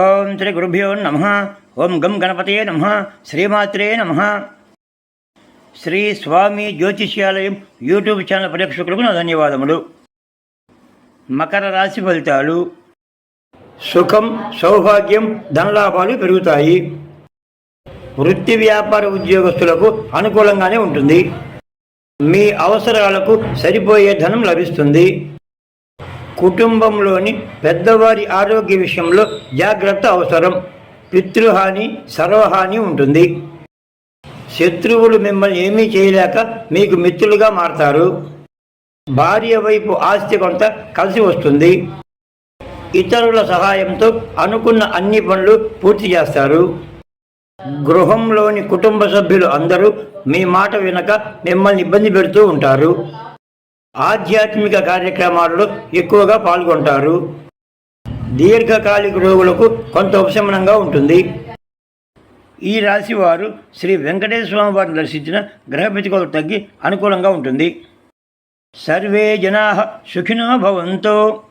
ఓం శ్రీ గురుభ్యో నమ. ఓం గం గణపతే నమ. శ్రీమాత్రే నమ. శ్రీ స్వామి జ్యోతిష్యాలయం యూట్యూబ్ ఛానల్ ప్రేక్షకులకు నా ధన్యవాదములు. మకర రాశి ఫలితాలు. సుఖం సౌభాగ్యం ధనలాభాలు పెరుగుతాయి. వృత్తి వ్యాపార ఉద్యోగస్తులకు అనుకూలంగానే ఉంటుంది. మీ అవసరాలకు సరిపోయే ధనం లభిస్తుంది. కుటుంబంలోని పెద్దవారి ఆరోగ్య విషయంలో జాగ్రత్త అవసరం. పితృహాని సర్వహాని ఉంటుంది. శత్రువులు మిమ్మల్ని ఏమీ చేయలేక మీకు మిత్రులుగా మారతారు. భార్య వైపు ఆస్తి కొంత కలిసి వస్తుంది. ఇతరుల సహాయంతో అనుకున్న అన్ని పనులు పూర్తి చేస్తారు. గృహంలోని కుటుంబ సభ్యులు అందరూ మీ మాట వినక మిమ్మల్ని ఇబ్బంది పెడుతూ ఉంటారు. ఆధ్యాత్మిక కార్యక్రమాలలో ఎక్కువగా పాల్గొంటారు. దీర్ఘకాలిక రోగులకు కొంత ఉపశమనంగా ఉంటుంది. ఈ రాశి వారు శ్రీ వెంకటేశ్వర స్వామి వారిని దర్శించిన గ్రహ ప్రతికూలత తగ్గి అనుకూలంగా ఉంటుంది. సర్వే జనా సుఖినో భవంతో.